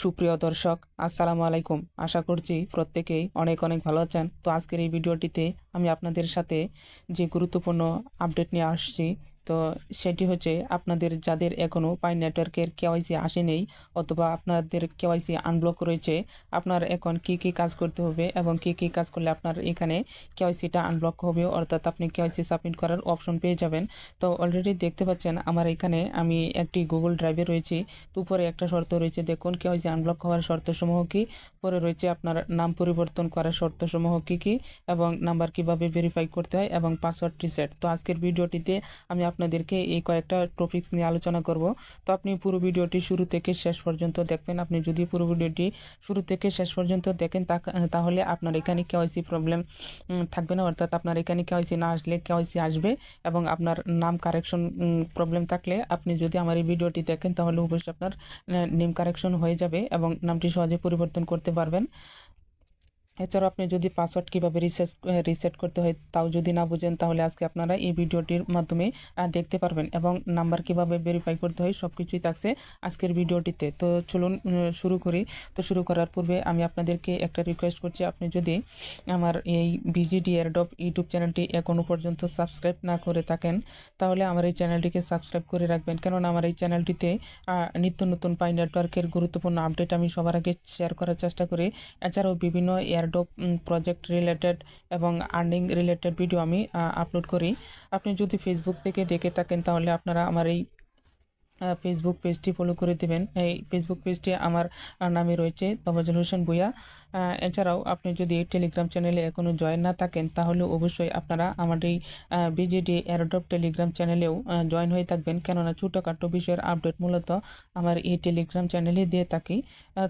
সুপ্রিয় দর্শক, আসসালামু আলাইকুম। আশা করছি প্রত্যেকেই অনেক অনেক ভালো আছেন। তো আজকের এই ভিডিওটিতে আমি আপনাদের সাথে যে গুরুত্বপূর্ণ আপডেট নিয়ে আসছি তো সেটি হচ্ছে আপনাদের যাদের এখনও পাই নেটওয়ার্কের কেওয়াইসি আসেনি অথবা আপনাদের কেওয়াইসি আনব্লক রয়েছে, আপনার এখন কি কি কাজ করতে হবে এবং কি কি কাজ করলে আপনার এখানে কেওয়াইসিটা আনব্লক হবে, অর্থাৎ আপনি কেওয়াইসি সাবমিট করার অপশন পেয়ে যাবেন। তো অলরেডি দেখতে পাচ্ছেন আমার এখানে আমি একটি গুগল ড্রাইভে রয়েছি তো উপরে একটা শর্ত রয়েছে, দেখুন কেওয়াইসি আনব্লক হওয়ার শর্তসমূহ কি, পরে রয়েছে আপনার নাম পরিবর্তন করার শর্তসমূহ কি কি এবং নাম্বার কীভাবে ভেরিফাই করতে হয় এবং পাসওয়ার্ড রিসেট তো আজকের ভিডিওটিতে আমি আপনাদেরকে এই কয়েকটা টপিকস নিয়ে আলোচনা করব। তো আপনি পুরো ভিডিওটি শুরু থেকে শেষ পর্যন্ত দেখবেন। আপনি যদি পুরো ভিডিওটি শুরু থেকে শেষ পর্যন্ত দেখেন তাহলে আপনার এখানে কেওয়াইসি প্রবলেম থাকবে না। অর্থাৎ আপনার এখানে কেওয়াইসি না আসলে কেওয়াইসি আসবে এবং আপনার নাম কারেকশন প্রবলেম থাকলে আপনি যদি আমার এই ভিডিওটি দেখেন, তাহলে অবশ্যই আপনার নেম কারেকশন হয়ে যাবে এবং নামটি সহজে পরিবর্তন করতে পারবেন। এছাড়াও আপনি যদি পাসওয়ার্ড কীভাবে রিসেট রিসেট করতে হয় তাও যদি না বুঝেন, তাহলে আজকে আপনারা এই ভিডিওটির মাধ্যমে দেখতে পারবেন এবং নাম্বার কীভাবে ভেরিফাই করতে হয় সব কিছুই থাকছে আজকের ভিডিওটিতে। তো চলুন শুরু করি। তো শুরু করার পূর্বে আমি আপনাদেরকে একটা রিকোয়েস্ট করছি, আপনি যদি আমার এই বিজিডি এয়ারডপ ইউটিউব চ্যানেলটি এখনও পর্যন্ত সাবস্ক্রাইব না করে থাকেন, তাহলে আমার এই চ্যানেলটিকে সাবস্ক্রাইব করে রাখবেন। কেননা আমার এই চ্যানেলটিতে নিত্য নতুন পাই নেটওয়ার্কের গুরুত্বপূর্ণ আপডেট আমি সবার আগে শেয়ার করার চেষ্টা করি। এছাড়াও বিভিন্ন এয়ারডপ প্রজেক্ট রিলেটেড এবং আর্নিং রিলেটেড ভিডিও আমি আপলোড করি। আপনি যদি ফেসবুক থেকে দেখে থাকেন তাহলে আপনারা আমার এই ফেসবুক পেজটি ফলো করে দেবেন। এই ফেসবুক পেজটি আমার নামে রয়েছে তবাজুল হোসেন আহ, এছাড়াও আপনি যদি টেলিগ্রাম চ্যানেলে এখনও জয়েন না থাকেন তাহলে অবশ্যই আপনারা আমার এই বিজেডি এয়ারডপ টেলিগ্রাম চ্যানেলেও জয়েন হয়ে থাকবেন। কেননা ছোটোখাটো বিষয়ের আপডেট মূলত আমার এই টেলিগ্রাম চ্যানেলে দিয়ে থাকি।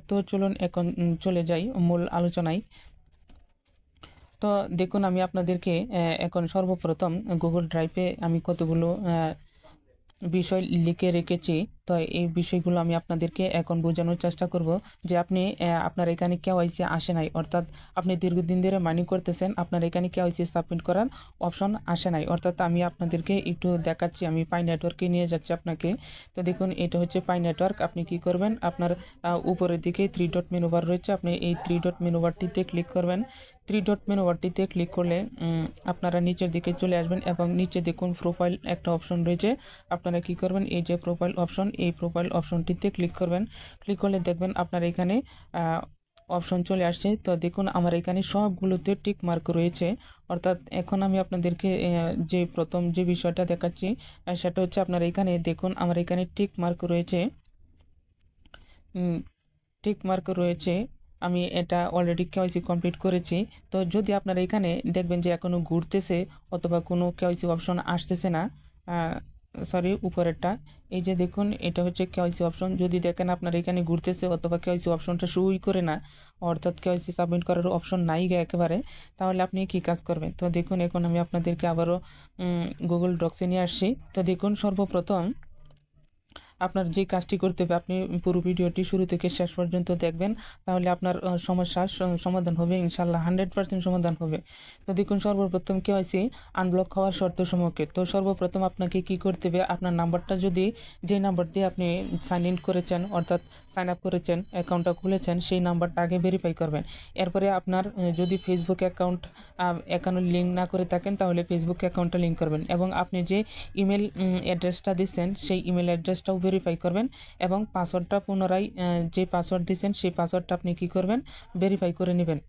তো চলুন এখন চলে যাই মূল আলোচনায়। তো দেখুন আমি আপনাদেরকে এখন সর্বপ্রথম গুগল ড্রাইভে আমি কতগুলো বিষয় লিখে রেখেছি, তো এই বিষয়গুলো আমি আপনাদেরকে এখন বোঝানোর চেষ্টা করব যে আপনি আপনার এখানে কেওয়াইসি আসে নাই, অর্থাৎ আপনি দীর্ঘদিন ধরে মাইনিং করতেছেন, আপনার এখানে কেওয়াইসি সাবমিট করার অপশন আসে নাই। অর্থাৎ আমি আপনাদেরকে একটু দেখাচ্ছি, আমি পাই নেটওয়ার্কে নিয়ে যাচ্ছি আপনাকে। তো দেখুন, এটা হচ্ছে পাই নেটওয়ার্ক, আপনি কি করবেন, আপনার উপরের দিকে থ্রি ডট মেনুবার রয়েছে, আপনি এই থ্রি ডট মেনুবারটিতে ক্লিক করবেন। থ্রি ডট মেনুবারটিতে ক্লিক করলে আপনারা নিচের দিকে চলে আসবেন এবং নিচে দেখুন প্রোফাইল একটা অপশন রয়েছে। আপনারা কি করবেন? এই যে প্রোফাইল অপশন এই প্রোফাইল অপশনটিতে ক্লিক করবেন। ক্লিক করলে দেখবেন আপনার এখানে অপশন চলে আসছে। তো দেখুন আমার এখানে সবগুলোতে টিক মার্ক রয়েছে। অর্থাৎ এখন আমি আপনাদেরকে যে প্রথম যে বিষয়টা দেখাচ্ছি সেটা হচ্ছে আপনার এখানে দেখুন আমার এখানে টিক মার্ক রয়েছে। টিক মার্ক রয়েছে। আমি এটা অলরেডি কেওয়াইসি কমপ্লিট করেছি। তো যদি আপনারা এখানে দেখবেন যে এখনও ঘুরতেছে অথবা কোনো কেওয়াইসি অপশন আসতেছে না সরি উপরেরটা, এই যে দেখুন, এটা হচ্ছে কেওয়াইসি অপশন যদি দেখেন আপনার এখানে ঘুরতেছে অথবা কেওয়াইসি অপশনটা শুই করে না, অর্থাৎ কেওয়াইসি সাবমিট করার অপশন নাই গে একেবারে, তাহলে আপনি কি কাজ করবেন? তো দেখুন, এখন আমি আপনাদেরকে আবারও গুগল ডক্সে নিয়ে আসছি। তো দেখুন, সর্বপ্রথম আপনার যে কাজটি করতে হবে, আপনি পুরো ভিডিওটি শুরু থেকে শেষ পর্যন্ত দেখবেন, তাহলে আপনার সমস্যার সমাধান হবে ইনশাল্লাহ হান্ড্রেড পার্সেন্ট সমাধান হবে। তো দেখুন, সর্বপ্রথম কে হয়েছে আনব্লক হওয়ার শর্ত সমূহকে তো সর্বপ্রথম আপনাকে কি করতে হবে, আপনার নাম্বারটা যদি, যে নাম্বার দিয়ে আপনি সাইন ইন করেছেন, অর্থাৎ সাইন আপ করেছেন অ্যাকাউন্টটা খুলেছেন, সেই নাম্বারটা আগে ভেরিফাই করবেন। এরপরে আপনার যদি ফেসবুক অ্যাকাউন্ট এখনও লিঙ্ক না করে থাকেন, তাহলে ফেসবুক অ্যাকাউন্টটা লিঙ্ক করবেন। এবং আপনি যে ইমেল অ্যাড্রেসটা দিচ্ছেন, সেই ইমেল অ্যাড্রেসটাও ভেরিফাই করবেন এবং পাসওয়ার্ডটা পুনরায় যে পাসওয়ার্ড দিচ্ছেন সেই পাসওয়ার্ডটা আপনি কি করবেন? ভেরিফাই করে নেবেন।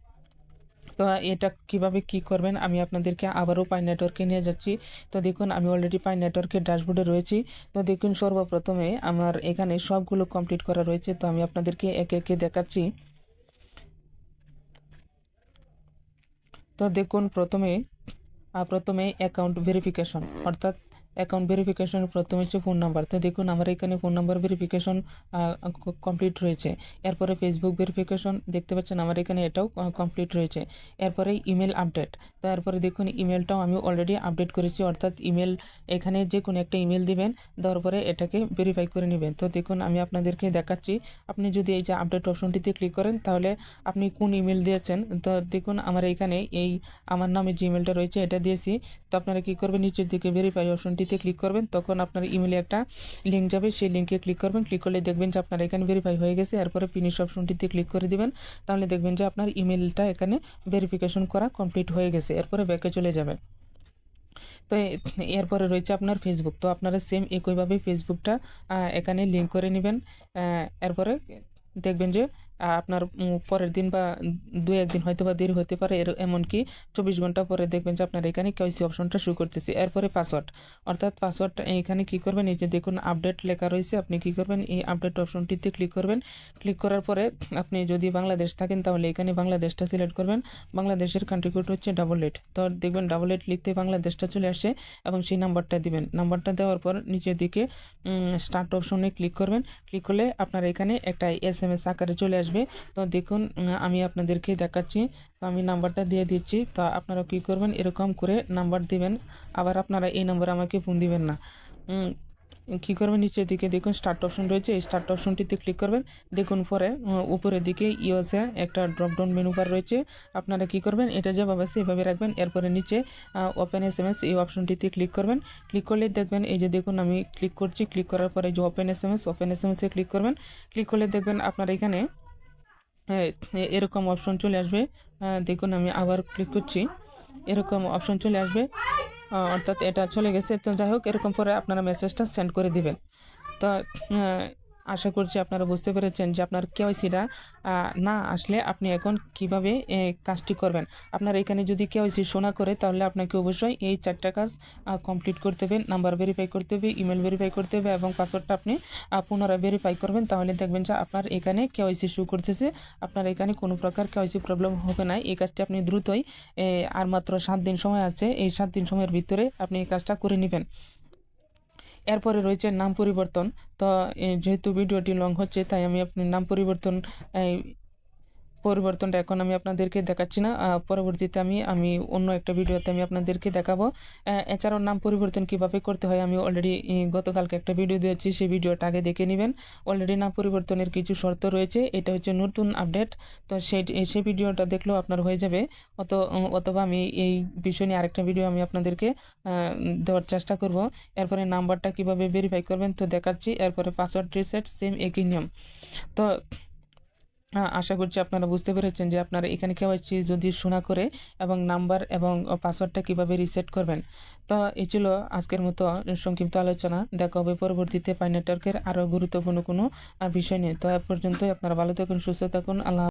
তো এটা কীভাবে কি করবেন? আমি আপনাদেরকে আবারও পাই নেটওয়ার্কে নিয়ে যাচ্ছি। তো দেখুন, আমি অলরেডি পাই নেটওয়ার্কের ড্যাশবোর্ডে রয়েছি। তো দেখুন, সর্বপ্রথমে আমার এখানে সবগুলো কমপ্লিট করা রয়েছে। তো আমি আপনাদেরকে একে একে দেখাচ্ছি। তো দেখুন, প্রথমে প্রথমে অ্যাকাউন্ট ভেরিফিকেশন অর্থাৎ অ্যাকাউন্ট ভেরিফিকেশন প্রথমে হচ্ছে ফোন নাম্বার তো দেখুন, আমার এখানে ফোন নাম্বার ভেরিফিকেশন কমপ্লিট রয়েছে। এরপরে ফেসবুক ভেরিফিকেশন দেখতে পাচ্ছেন আমার এখানে এটাও কমপ্লিট রয়েছে। এরপরে ইমেল আপডেট তারপরে দেখুন ইমেলটাও আমি অলরেডি আপডেট করেছি। অর্থাৎ ইমেল এখানে যে কোনো একটা ইমেল দিবেন, দেওয়ার পরে এটাকে ভেরিফাই করে নেবেন। তো দেখুন, আমি আপনাদেরকে দেখাচ্ছি। আপনি যদি এই যে আপডেট অপশনটিতে ক্লিক করেন, তাহলে আপনি কোন ইমেল দিয়েছেন? তো দেখুন, আমার এখানে এই আমার নামে যে ইমেলটা রয়েছে, এটা দিয়েছি। তো আপনারা কী করবেন? নিচের দিকে ভেরিফাই অপশনটি অপশনটিতে ক্লিক করবেন, তখন আপনার ইমেলে একটা লিঙ্ক যাবে, সেই লিঙ্কে ক্লিক করবেন ক্লিক করলে দেখবেন যে আপনার এখানে ভেরিফাই হয়ে গেছে, এরপরে ফিনিশ অপশনটিতে ক্লিক করে দিবেন, তাহলে দেখবেন যে আপনার ইমেলটা এখানে ভেরিফিকেশন করা কমপ্লিট হয়ে গেছে, এরপরে ব্যাকে চলে যাবেন। তো এরপরে রয়েছে আপনার ফেসবুক তো আপনারা সেম একইভাবে ফেসবুকটা এখানে লিঙ্ক করে নেবেন এরপরে দেখবেন যে আপনার পরের দিন বা দু একদিন হয়তো বা দেরি হতে পারে এর, এমনকি চব্বিশ ঘণ্টা পরে দেখবেন যে আপনার এখানে কেওয়াইসি অপশনটা শুরু করতেছে। এরপরে পাসওয়ার্ড অর্থাৎ পাসওয়ার্ডটা এখানে কি করবেন? এই যে দেখুন আপডেট লেখা রয়েছে, আপনি কি করবেন? এই আপডেট অপশনটিতে ক্লিক করবেন। ক্লিক করার পরে আপনি যদি বাংলাদেশ থাকেন, তাহলে এখানে বাংলাদেশটা সিলেক্ট করবেন। বাংলাদেশের কান্ট্রি কোড হচ্ছে ডাবল এইট তো দেখবেন ডাবল এইট লিখতে বাংলাদেশটা চলে আসে এবং সেই নাম্বারটা দিবেন। নাম্বারটা দেওয়ার পর নিচের দিকে স্টার্ট অপশনে ক্লিক করবেন। ক্লিক করলে আপনার এখানে একটা এস এম এস আকারে চলে আসবে। তো দেখুন আমি আপনাদেরকে দেখাচ্ছি। তো আমি নাম্বারটা দিয়ে দিচ্ছি। তা আপনারা কী করবেন, এরকম করে নাম্বার দিবেন। আবার আপনারা এই নাম্বারে আমাকে ফোন দিবেন না। কী করবেন, নিচের দিকে দেখুন স্টার্ট অপশন রয়েছে। এই স্টার্ট অপশনটিতে ক্লিক করবেন। দেখুন, পরে উপরের দিকে ইউএসএ একটা ড্রপডাউন মেনু বার রয়েছে। আপনারা কী করবেন, এটা যেভাবে আছে, এভাবে রাখবেন। এরপরে নিচে ওপেন এস এম এস এই অপশনটিতে ক্লিক করবেন। ক্লিক করলে দেখবেন, এই যে দেখুন, আমি ক্লিক করছি। ক্লিক করার পরে যে open S M S open S M এসে ক্লিক করবেন। ক্লিক করলে দেখবেন, আপনার এখানে এরকম অপশন চলে আসবে। দেখুন, আমি আবার ক্লিক করছি। এরকম অপশন চলে আসবে। অর্থাৎ এটা চলে গেছে। তো যাই হোক, এরকম পরে আপনারা মেসেজটা সেন্ড করে দিবেন। তো আশা করছি আপনারা বুঝতে পেরেছেন যে আপনার কেওয়াইসিটা না আসলে আপনি এখন কীভাবে কাজটি করবেন। আপনার এখানে যদি কেওয়াইসি শোনা করে, তাহলে আপনাকে অবশ্যই এই চারটা কাজ কমপ্লিট করতে হবে। নাম্বার ভেরিফাই করতে হবে ইমেল ভেরিফাই করতে হবে এবং পাসওয়ার্ডটা আপনি পুনরায় ভেরিফাই করবেন। তাহলে দেখবেন যে আপনার এখানে কেওয়াইসি শু করতেছে। আপনার এখানে কোনো প্রকার কেওয়াইসি প্রবলেম হবে না। এই কাজটি আপনি দ্রুতই আর মাত্র সাত দিন সময় আছে। এই সাত দিন সময়ের ভিতরে আপনি এই কাজটা করে নেবেন। এরপরে রয়েছে নাম পরিবর্তন। তো যেহেতু ভিডিওটি লং হচ্ছে তাই আমি আপনি নাম পরিবর্তন পরিবর্তনটা এখন আমি আপনাদেরকে দেখাচ্ছি না। পরবর্তীতে আমি আমি অন্য একটা ভিডিওতে আমি আপনাদেরকে দেখাবো। এছাড়াও নাম পরিবর্তন কীভাবে করতে হয় আমি অলরেডি গতকালকে একটা ভিডিও দিয়েছি, সেই ভিডিওটা আগে দেখে নেবেন। অলরেডি নাম পরিবর্তনের কিছু শর্ত রয়েছে, এটা হচ্ছে নতুন আপডেট। তো সেই সেই ভিডিওটা দেখলেও আপনার হয়ে যাবে। অত, অথবা আমি এই বিষয় নিয়ে আরেকটা ভিডিও আমি আপনাদেরকে দেওয়ার চেষ্টা করব। এরপরে নাম্বারটা কীভাবে ভেরিফাই করবেন তো দেখাচ্ছি। এরপরে পাসওয়ার্ড রিসেট সেম একই নিয়ম। তো আশা করছি আপনারা বুঝতে পেরেছেন যে আপনারা এখানে কেওয়াইসি যদি শোনা করে এবং নাম্বার এবং পাসওয়ার্ডটা কীভাবে রিসেট করবেন। তো এ ছিল আজকের মতো সংক্ষিপ্ত আলোচনা। দেখা হবে পরবর্তীতে পাই নেটওয়ার্কের আরও গুরুত্বপূর্ণ কোনো বিষয় নিয়ে। তো এ পর্যন্তই। আপনারা ভালো থাকুন, সুস্থ থাকুন। আল্লাহ